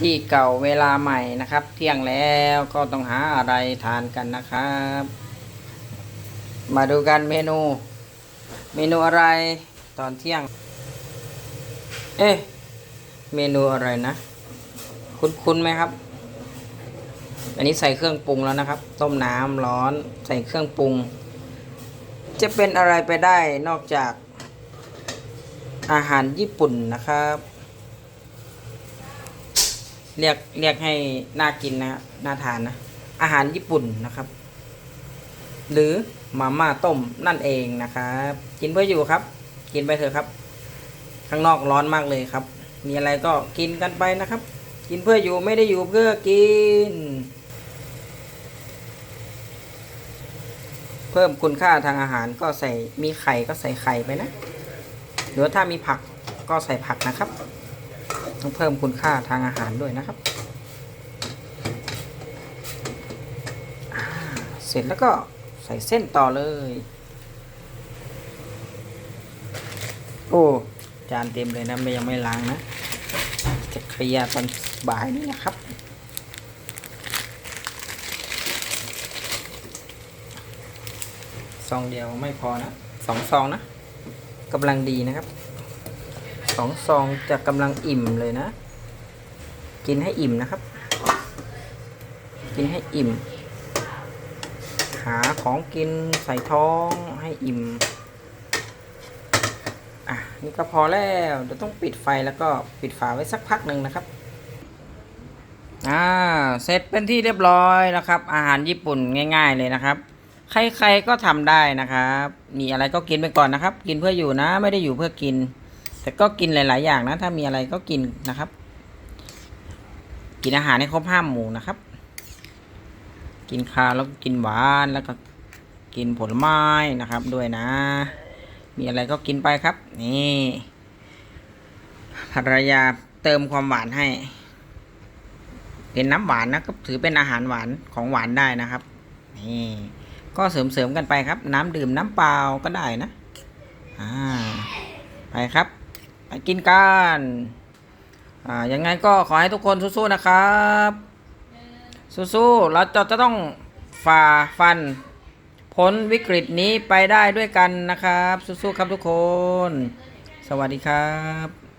ที่เก่าเวลาใหม่นะครับ เที่ยงแล้วก็ต้องหาอะไรทานกันนะครับ มาดูกันเมนู เมนูอะไรตอนเที่ยง เอ๊ะเมนูอะไรนะ คุ้นๆไหมครับ อันนี้ใส่เครื่องปรุงแล้วนะครับ ต้มน้ำร้อนใส่เครื่องปรุง จะเป็นอะไรไปได้นอกจากอาหารญี่ปุ่นนะครับ เรียกเรียกให้น่ากินนะน่าทานนะ อาหารญี่ปุ่นนะครับ หรือมาม่าต้มนั่นเองนะครับกินเพื่ออยู่ครับ กินไปเถอะครับ ข้างนอกร้อนมากเลยครับ มีอะไรก็กินกันไปนะครับ กินเพื่ออยู่ไม่ได้อยู่เพื่อกิน เพิ่มคุณค่าทางอาหารก็ใส่มีไข่ก็ใส่ไข่ไปนะหรือถ้ามีผักก็ใส่ผักนะครับ ต้องเพิ่มคุณค่าทางอาหารด้วยนะครับ เสร็จแล้วก็ใส่เส้นต่อเลย โอ้จานเต็มเลยนะไม่ยังไม่ล้างนะ จะเคลียร์ตอนบ่ายนี่นะครับซองเดียวไม่พอนะสองซองนะกำลังดีนะครับ องซองจะกำลังอิ่มเลยนะ กินให้อิ่มนะครับ กินให้อิ่ม หาของกินใส่ท้องให้อิ่ม อะนี่ก็พอแล้วเดี๋ยวต้องปิดไฟแล้วก็ปิดฝาไว้สักพักหนึ่งนะครับอ่าเสร็จเป็นที่เรียบร้อยนะครับ อาหารญี่ปุ่นง่าย ๆ เลยนะครับ ใครๆก็ทำได้นะครับ มีอะไรก็กินไปก่อนนะครับ กินเพื่ออยู่นะ ไม่ได้อยู่เพื่อกิน แต่ก็กินหลาย ๆ อย่างนะ ถ้ามีอะไรก็กินนะครับ กินอาหารให้ครบห้าหมู่นะครับ กินข้าวแล้วก็กินหวานแล้วก็กินผลไม้นะครับด้วยนะ มีอะไรก็กินไปครับ นี่ภรรยาเติมความหวานให้ เป็นน้ำหวานนะก็ถือเป็นอาหารหวานของหวานได้นะครับนี่ก็เสริมๆกันไปครับ น้ำดื่มน้ำเปล่าก็ได้นะอ่าไปครับ ไปกินกันอ่ายังไงก็ขอให้ทุกคนสู้ๆนะครับ สู้ๆเราจะจะต้องฝ่าฟันพ้นวิกฤตนี้ไปได้ด้วยกันนะครับ สู้ๆครับทุกคน สวัสดีครับ